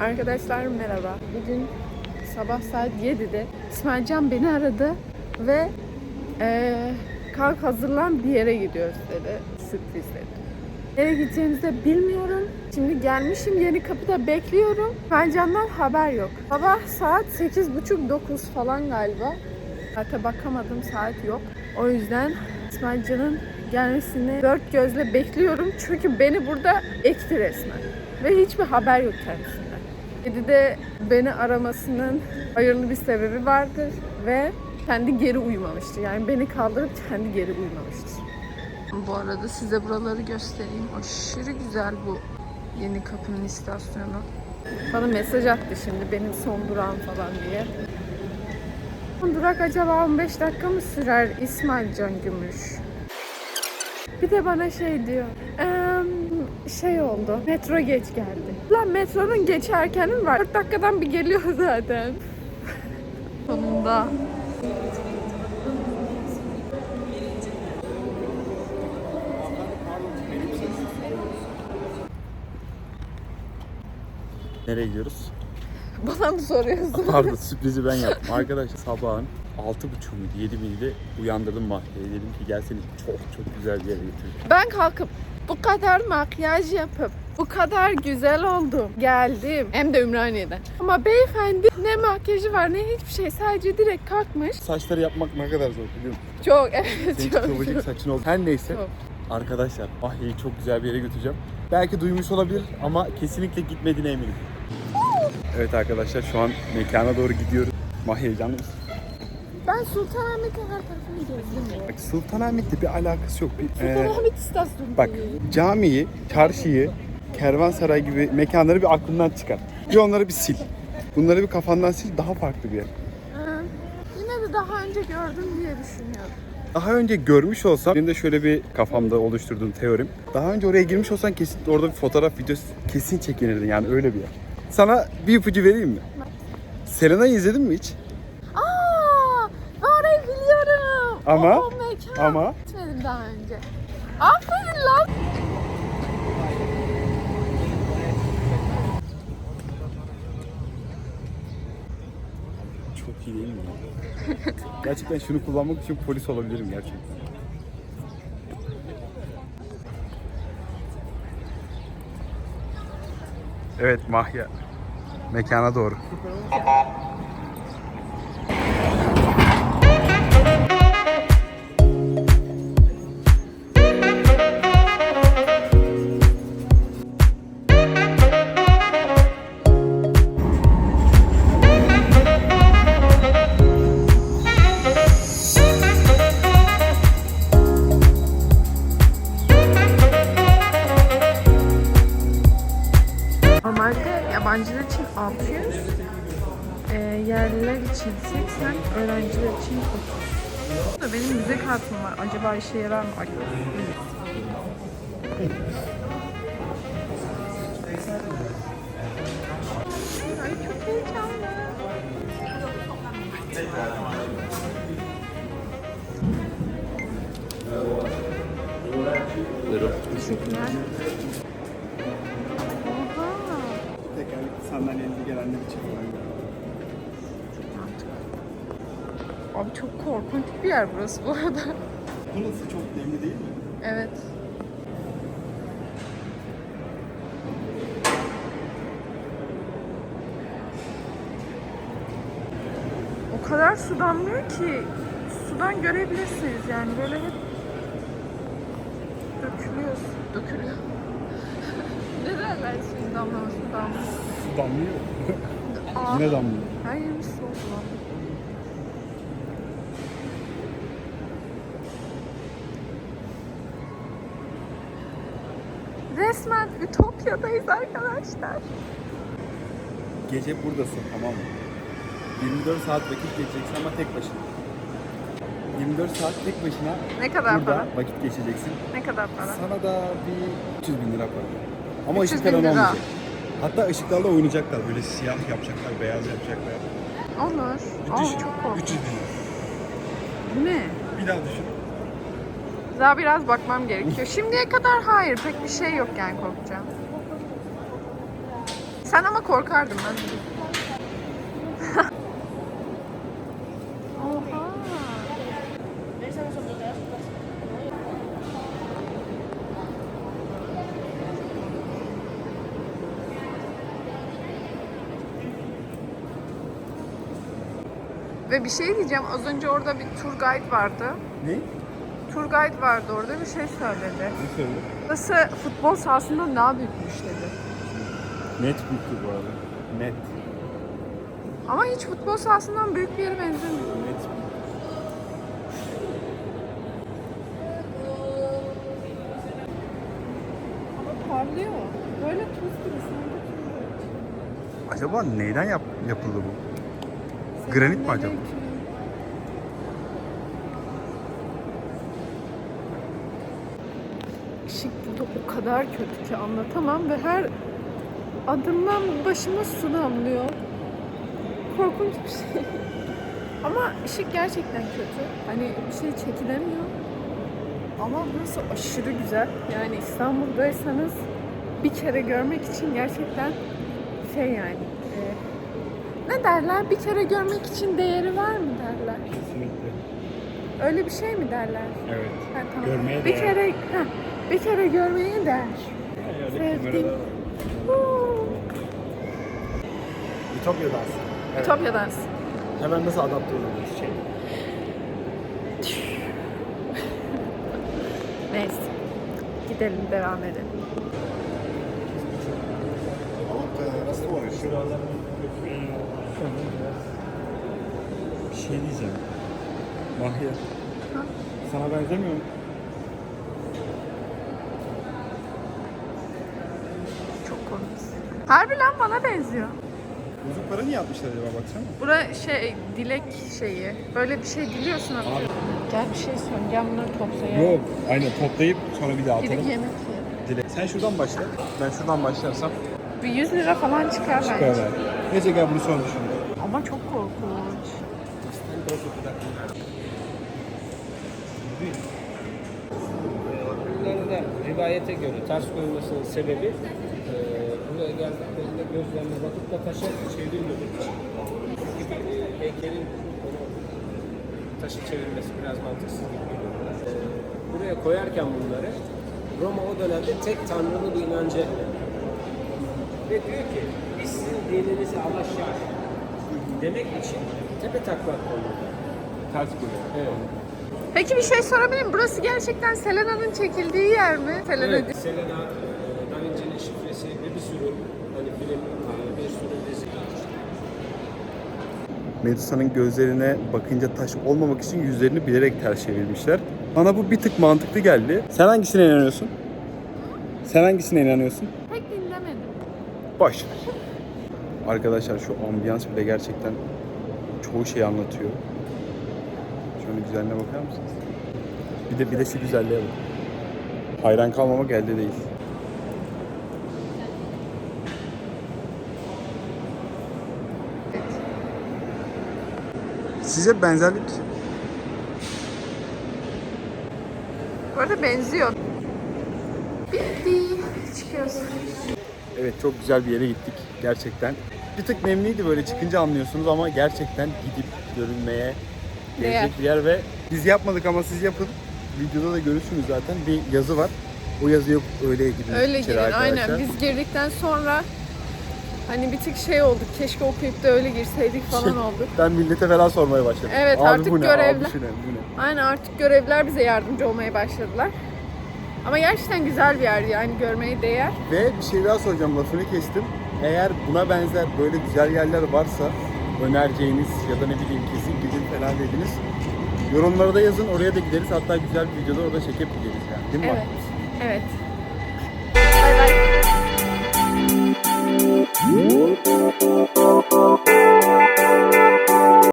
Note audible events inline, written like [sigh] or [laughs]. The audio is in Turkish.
Arkadaşlar merhaba. Bugün sabah saat 7'de İsmailcan beni aradı ve ee, kalk hazırlan bir yere gidiyoruz dedi. Sürpriz dedi. Nereye gideceğimizi de bilmiyorum. Şimdi gelmişim yeni kapıda bekliyorum. Mercan'dan haber yok. Sabah saat 8.30-9 falan galiba. Saate bakamadım saat yok. O yüzden İsmailcan'ın gelmesini dört gözle bekliyorum. Çünkü beni burada ekti resmen. Ve hiçbir haber yok kendisine. 7'de beni aramasının hayırlı bir sebebi vardır ve kendi geri uyumamıştı. Yani beni kaldırıp kendi geri uyumamıştı. Bu arada size buraları göstereyim. Aşırı güzel bu yeni kapının istasyonu. Bana mesaj attı şimdi benim son durağım falan diye. Durak acaba 15 dakika mı sürer İsmail Can Gümüş? Bir de bana şey diyor. Ee, şey oldu. Metro geç geldi. Lan metronun geçerkeni mi var? 4 dakikadan bir geliyor [laughs] zaten. Sonunda. Nereye gidiyoruz? Bana mı soruyorsun? Pardon sürprizi ben [laughs] yaptım. Arkadaşlar sabahın 6.30 muydu 7 miydi uyandırdım Mahlia'yı. Dedim ki gel seni çok çok güzel bir yere götüreyim. Ben kalkıp bu kadar makyaj yapıp bu kadar güzel oldum. Geldim. Hem de Ümraniye'den. Ama beyefendi ne makyajı var ne hiçbir şey. Sadece direkt kalkmış. Saçları yapmak ne kadar zor biliyor musun? Çok evet Senin çok. kıvırcık saçın oldu. Her neyse. Çok. Arkadaşlar Mahlia'yı çok güzel bir yere götüreceğim. Belki duymuş olabilir ama kesinlikle gitmediğine eminim. Evet arkadaşlar şu an mekana doğru gidiyoruz. Mahya heyecanlı mısın? Ben Sultanahmet'in her tarafını gezdim. Bak Sultanahmet'le bir alakası yok. Bir, e, Sultanahmet istasyonu. Bak camiyi, çarşıyı, kervansaray gibi mekanları bir aklından çıkar. Bir onları bir sil. Bunları bir kafandan sil daha farklı bir yer. Ha, Yine de daha önce gördüm diye düşünüyorum. Daha önce görmüş olsam, benim de şöyle bir kafamda oluşturduğum teorim. Daha önce oraya girmiş olsan kesin orada bir fotoğraf videosu kesin çekinirdin yani öyle bir yer. Sana bir ipucu vereyim mi? Selena'yı izledin mi hiç? Ama- o mekan. ama- Gitmedim daha önce. Aferin lan. Çok iyi değil mi? gerçekten şunu kullanmak için polis olabilirim gerçekten. Evet Mahya. Mekana doğru. E, yerliler için 80, öğrenciler için 30. Da benim müze kartım var. Acaba işe yarar mı? Ay, çok heyecanlı. Teşekkürler. Oha. Tekerlekli sandalyeli gelenler için Abi çok korkunç bir yer burası bu arada. Burası çok nemli değil mi? Evet. O kadar su damlıyor ki sudan görebilirsiniz yani böyle hep dökülüyor. su, Dökülüyor. [laughs] ne derler suyun damlaması damlıyor. Su damlıyor. Aa, Yine damlıyor. her yerimiz soğuk lan. Resmen Ütopya'dayız arkadaşlar. Gece buradasın tamam mı? 24 saat vakit geçeceksin ama tek başına. 24 saat tek başına Ne kadar burada para? vakit geçeceksin. Ne kadar para? Sana da bir 300 bin lira para. Ama 300 ışık bin lira. olmayacak. Hatta ışıklarla oynayacaklar. Böyle siyah yapacaklar, beyaz yapacaklar. Olur. Bir Aa, düşün. çok korkunç. 300 bin lira. Bu ne? Bir daha düşün. Daha biraz bakmam gerekiyor. [laughs] Şimdiye kadar hayır. Pek bir şey yok yani korkacağım. Sen ama korkardın ben. Oha. Ve bir şey diyeceğim. Az önce orada bir tur guide vardı. Ne? Tur guide vardı orada bir şey söyledi. Ne söyledi? Burası futbol sahasından daha büyükmüş dedi. Net büyüktü bu arada. Net. Ama hiç futbol sahasından büyük bir yere benzemiyor. Net. Ama parlıyor. Böyle tuz gibi sanki. Acaba neyden yap yapıldı bu? Granit mi acaba? Işık burada o kadar kötü ki anlatamam ve her adımdan başıma su damlıyor. Korkunç bir şey. [laughs] Ama ışık gerçekten kötü. Hani bir şey çekilemiyor. Ama burası aşırı güzel. Yani İstanbul'daysanız bir kere görmek için gerçekten şey yani. e, ne derler? Bir kere görmek için değeri var mı derler? Kesinlikle. Öyle bir şey mi derler? Evet. Ha, tamam. Görmeye bir değer. kere ha, bir kere görmeye değer. Sevdim. Huu. Ütopya'dan. Evet. Ütopya'dan. Hemen nasıl adapte oluyoruz şey. [laughs] Neyse. Gidelim devam edelim. Bir şey diyeceğim. Mahya. Ha? Sana benzemiyor mu? Çok komik. Harbi lan bana benziyor. Bozuklara niye yapmışlar acaba baksana. Bura şey dilek şeyi. Böyle bir şey diliyorsun ama. Gel bir şey söyle. Gel bunları toplayalım. Yok. Aynen toplayıp sonra bir daha Gidip atalım. yemek yiyelim. Dile. Sen şuradan başla. Ben şuradan başlarsam Bir 100 lira falan çıkar çıkar bence. ben. Neyse gel bunu sonra düşün. Ama çok korkunç. Rivayete göre ters koyulmasının sebebi buraya geldiklerinde gözlerine bakıp da taşa çevrilmemek için. Gibi e, heykelin onu taşı çevirmesi biraz mantıksız gibi geliyor. E, buraya koyarken bunları Roma o dönemde tek tanrılı bir inanca ve diyor ki biz sizin dininizi alaşağı demek için tepe taklak koyuyor. Ters koyuyor. Evet. Peki bir şey sorabilir miyim? Burası gerçekten Selena'nın çekildiği yer mi? Selena Evet, Selena, e, Da Vinci'nin şifresi ve bir sürü hani film, e, bir sürü dizi. Medusa'nın gözlerine bakınca taş olmamak için yüzlerini bilerek ters çevirmişler. Bana bu bir tık mantıklı geldi. Sen hangisine inanıyorsun? Sen hangisine inanıyorsun? pek dinlemedim. Boş. Arkadaşlar şu ambiyans bile gerçekten çoğu şey anlatıyor. Şöyle güzelliğine bakar mısınız? Bir de bir de şu güzelliğe bak. Hayran kalmamak elde değil. Size benzerlik Bu arada benziyor. Bitti. Çıkıyorsun. Evet çok güzel bir yere gittik gerçekten. Bir tık nemliydi böyle çıkınca anlıyorsunuz ama gerçekten gidip görünmeye gelecek bir yer ve biz yapmadık ama siz yapın. Videoda da görürsünüz zaten bir yazı var. O yazıyı yok öyle gidin Öyle girin arkadaşlar. aynen. Biz girdikten sonra hani bir tık şey olduk. Keşke okuyup da öyle girseydik falan olduk. Ben millete falan sormaya başladım. Evet, Abi artık bu ne? görevler- Abi şu ne? Bu ne? Aynen artık görevliler bize yardımcı olmaya başladılar. Ama gerçekten güzel bir yer yani görmeye değer. Ve bir şey daha soracağım lafını kestim. Eğer buna benzer böyle güzel yerler varsa önereceğiniz ya da ne bileyim kesin gidin falan dediniz. Yorumlara da yazın oraya da gideriz. Hatta güzel bir videoda orada çekip gideriz yani. Değil mi? Evet. Evet.